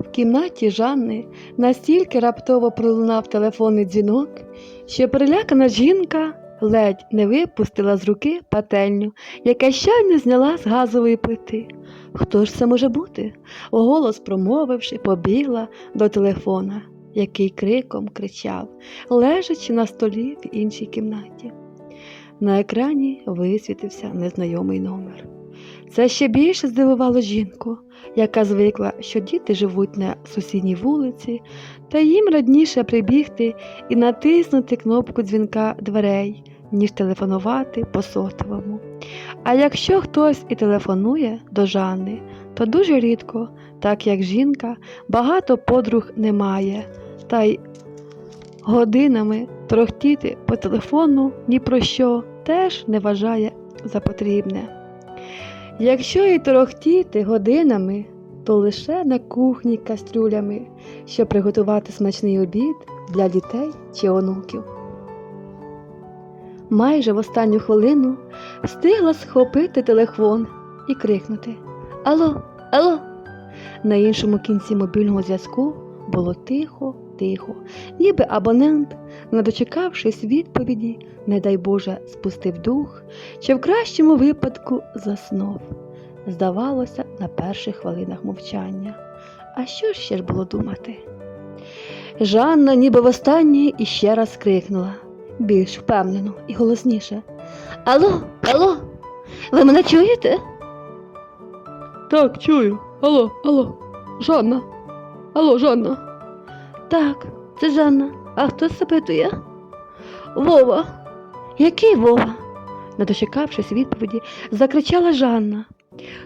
В кімнаті Жанни настільки раптово пролунав телефонний дзвінок, що перелякана жінка ледь не випустила з руки пательню, яка щойно зняла з газової плити. Хто ж це може бути? Голос промовивши, побігла до телефона, який криком кричав, лежачи на столі в іншій кімнаті. На екрані висвітився незнайомий номер. Це ще більше здивувало жінку, яка звикла, що діти живуть на сусідній вулиці, та їм радніше прибігти і натиснути кнопку дзвінка дверей, ніж телефонувати по сотовому. А якщо хтось і телефонує до Жанни, то дуже рідко, так як жінка багато подруг не має, та й годинами трохтіти по телефону ні про що теж не вважає за потрібне. Якщо і торохтіти годинами, то лише на кухні кастрюлями, щоб приготувати смачний обід для дітей чи онуків. Майже в останню хвилину встигла схопити телефон і крикнути Алло, алло. На іншому кінці мобільного зв'язку було тихо, тихо, ніби абонент, не дочекавшись відповіді, не дай Боже, спустив дух, чи в кращому випадку заснув. Здавалося, на перших хвилинах мовчання. А що ж ще ж було думати? Жанна, ніби востаннє, іще раз крикнула, більш впевнено і голосніше. Алло, алло, ви мене чуєте? Так, чую. Алло, алло. Жанна. Алло, Жанна. Так, це Жанна. А хто запитує? Вова. Який Вова? Не дочекавшись відповіді, закричала Жанна.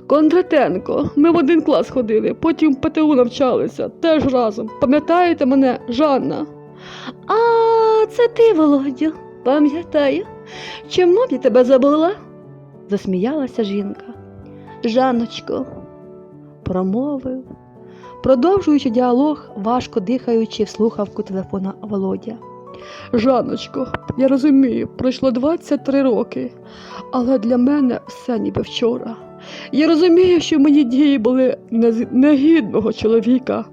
Кондратенко. Ми в один клас ходили, потім в ПТУ навчалися, теж разом. Пам'ятаєте мене, Жанна? А, це ти, Володю, пам'ятаю. Чому б я тебе забула? засміялася жінка. Жанночко, промовив, продовжуючи діалог, важко дихаючи в слухавку телефона Володя. Жанночко, я розумію, пройшло 23 роки, але для мене все ніби вчора. Я розумію, що мої дії були негідного чоловіка,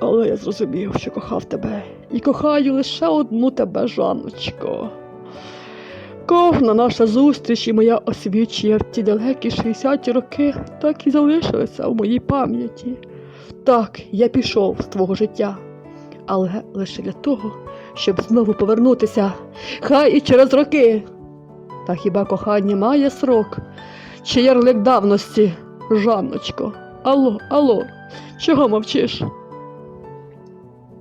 але я зрозумів, що кохав тебе і кохаю лише одну тебе, Жанночко. Кожна наша зустріч і моя освічення в ті далекі 60-ті роки так і залишилися в моїй пам'яті. Так, я пішов з твого життя, але лише для того, щоб знову повернутися, хай і через роки. Та хіба кохання має срок? Чи ярлик давності, Жанночко? Алло, алло, чого мовчиш?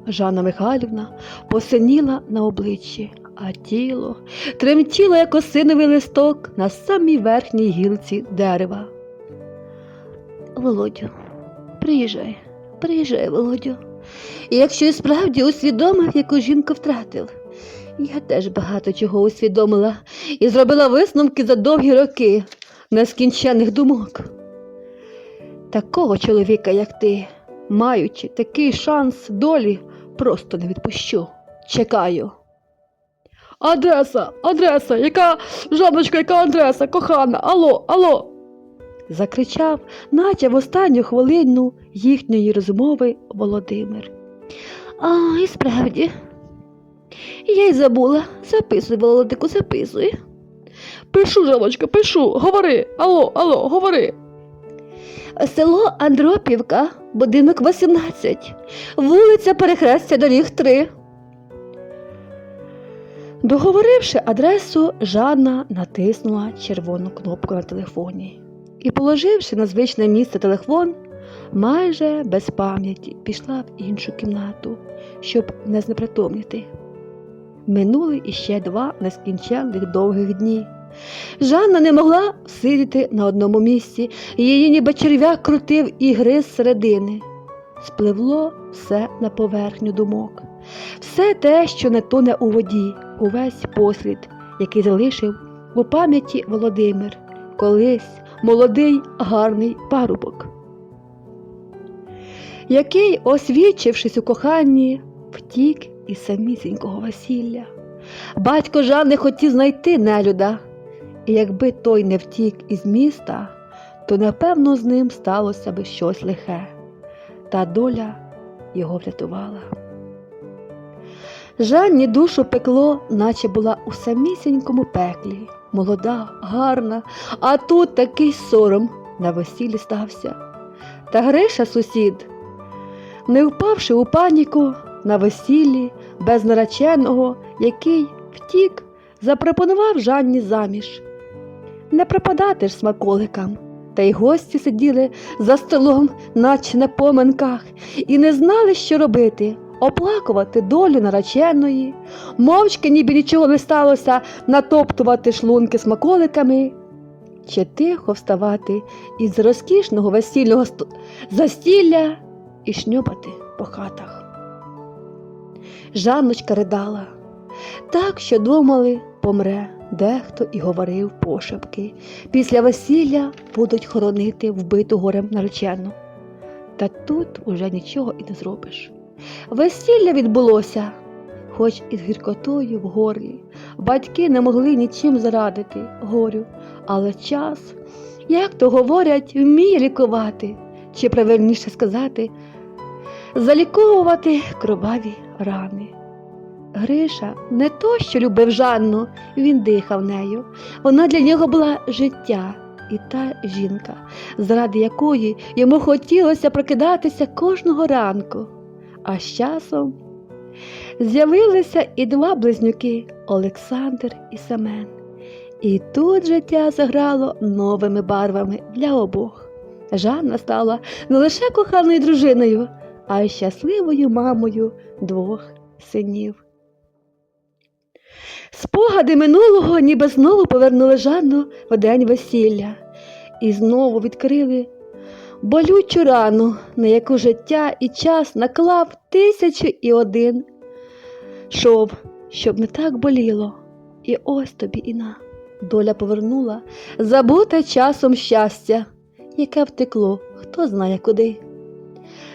Жанна Михайлівна посиніла на обличчі, а тіло тремтіло, як осиновий листок на самій верхній гілці дерева. Володю, приїжджай, приїжджай, Володю. І якщо і справді усвідомив, яку жінку втратив, я теж багато чого усвідомила і зробила висновки за довгі роки нескінченних думок. Такого чоловіка, як ти, маючи такий шанс долі, просто не відпущу. Чекаю. Адреса, адреса, яка Жанночко, яка адреса, кохана, алло, алло. Закричав, наче в останню хвилину їхньої розмови Володимир. А, і справді. Я й забула. Записуй, Володику, записуй. Пишу, Жанночко, пишу, говори, алло, алло, говори. Село Андропівка, будинок 18, вулиця Перехрестя доріг 3. Договоривши адресу, Жанна натиснула червону кнопку на телефоні і, положивши на звичне місце телефон, майже без пам'яті пішла в іншу кімнату, щоб не знепритомніти. Минули іще два нескінченних довгих дні. Жанна не могла сидіти на одному місці, її ніби черв'як крутив і гриз середини. Спливло все на поверхню думок, все те, що не тоне у воді, увесь послід, який залишив у пам'яті Володимир, колись молодий гарний парубок, який, освідчившись у коханні, втік із самісінького весілля. Батько Жанни хотів знайти нелюда, і якби той не втік із міста, то напевно з ним сталося би щось лихе. та доля його врятувала. Жанні душу пекло, наче була у самісінькому пеклі, молода, гарна, а тут такий сором на весіллі стався. Та Гриша сусід, не впавши у паніку на весіллі без нареченого, який втік, запропонував Жанні заміж. Не пропадати ж смаколикам. Та й гості сиділи за столом, наче на поминках, і не знали, що робити оплакувати долю нареченої, мовчки, ніби нічого не сталося, натоптувати шлунки смаколиками, чи тихо вставати із розкішного весільного ст- застілля і шньопати по хатах. Жанночка ридала, так, що думали, помре. Дехто і говорив пошепки. Після весілля будуть хоронити вбиту горем наречену. Та тут уже нічого і не зробиш. Весілля відбулося, хоч із гіркотою в горлі. Батьки не могли нічим зарадити горю, але час, як то говорять, вміє лікувати, чи правильніше сказати, заліковувати кроваві рани. Гриша не то, що любив Жанну, він дихав нею. Вона для нього була життя і та жінка, заради якої йому хотілося прокидатися кожного ранку. А з часом з'явилися і два близнюки Олександр і Семен. І тут життя заграло новими барвами для обох. Жанна стала не лише коханою дружиною, а й щасливою мамою двох синів. Спогади минулого ніби знову повернули Жанну в день весілля і знову відкрили болючу рану, на яку життя і час наклав тисячу і один шов, щоб не так боліло. І ось тобі і на. Доля повернула забуте часом щастя, яке втекло, хто знає куди.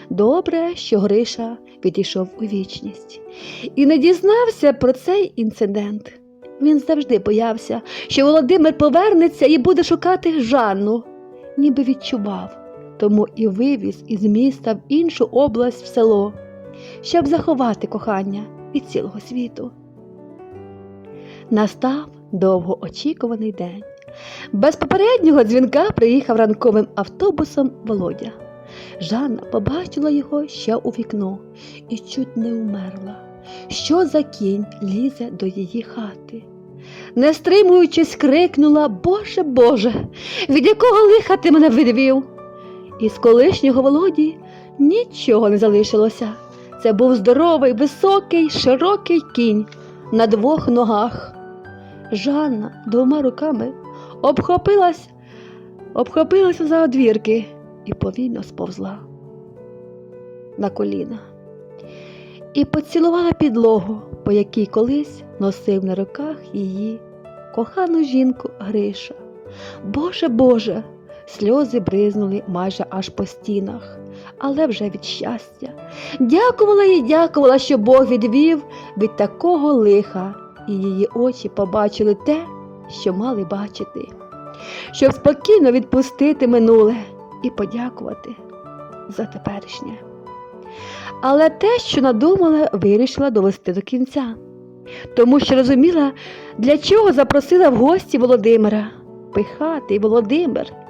Добре, що Гриша відійшов у вічність і не дізнався про цей інцидент. Він завжди боявся, що Володимир повернеться і буде шукати Жанну, ніби відчував, тому і вивіз із міста в іншу область в село, щоб заховати кохання від цілого світу. Настав довгоочікуваний день. Без попереднього дзвінка приїхав ранковим автобусом Володя. Жанна побачила його ще у вікно і чуть не умерла. Що за кінь лізе до її хати? Не стримуючись, крикнула Боже Боже, від якого лиха ти мене відвів? Із колишнього Володі нічого не залишилося. Це був здоровий, високий, широкий кінь на двох ногах. Жанна двома руками обхопилась, обхопилася за одвірки і повільно сповзла на коліна і поцілувала підлогу, по якій колись носив на руках її кохану жінку Гриша. Боже Боже, сльози бризнули майже аж по стінах, але вже від щастя. Дякувала і дякувала, що Бог відвів від такого лиха, і її очі побачили те, що мали бачити, щоб спокійно відпустити минуле і подякувати за теперішнє. Але те, що надумала, вирішила довести до кінця, тому що розуміла, для чого запросила в гості Володимира. Пихатий Володимир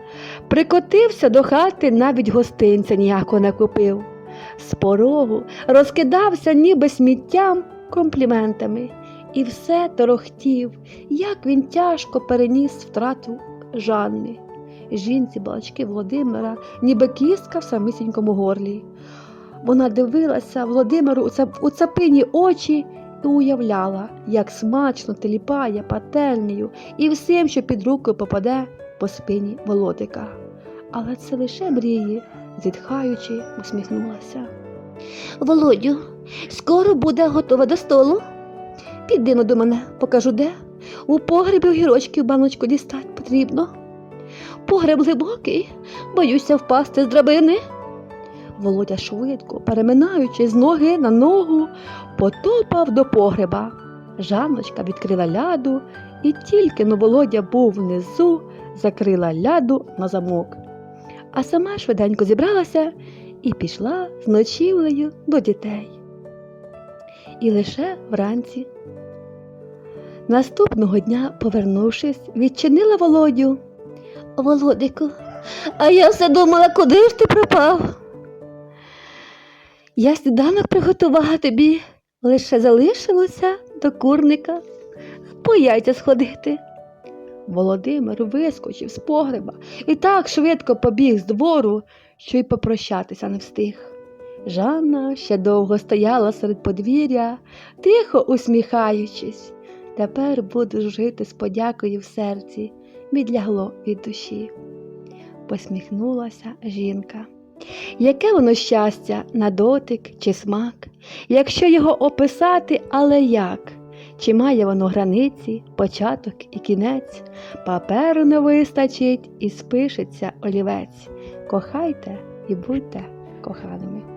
прикотився до хати, навіть гостинця ніякого не купив. З порогу розкидався ніби сміттям компліментами, і все торохтів, як він тяжко переніс втрату Жанни. Жінці балачки Володимира, ніби кістка в самісінькому горлі. Вона дивилася Володимиру у цапині очі і уявляла, як смачно теліпає пательнею і всім, що під рукою попаде по спині Володика. Але це лише мрії, зітхаючи, усміхнулася. Володю, скоро буде готова до столу. Піди но до мене, покажу де. У погребі огірочки в баночку дістати потрібно. Погреб глибокий, боюся впасти з драбини. Володя швидко, переминаючи з ноги на ногу, потопав до погреба. Жанночка відкрила ляду, і тільки но Володя був внизу, закрила ляду на замок. А сама швиденько зібралася і пішла з ночівлею до дітей. І лише вранці. Наступного дня, повернувшись, відчинила Володю. Володику, а я все думала, куди ж ти пропав? Я сніданок приготувала тобі, лише залишилося до курника по яйця сходити. Володимир вискочив з погреба і так швидко побіг з двору, що й попрощатися не встиг. Жанна ще довго стояла серед подвір'я, тихо усміхаючись. Тепер буду жити з подякою в серці, відлягло від душі. Посміхнулася жінка. Яке воно щастя на дотик чи смак, якщо його описати, але як? Чи має воно границі, початок і кінець? Паперу не вистачить і спишеться олівець. Кохайте і будьте коханими.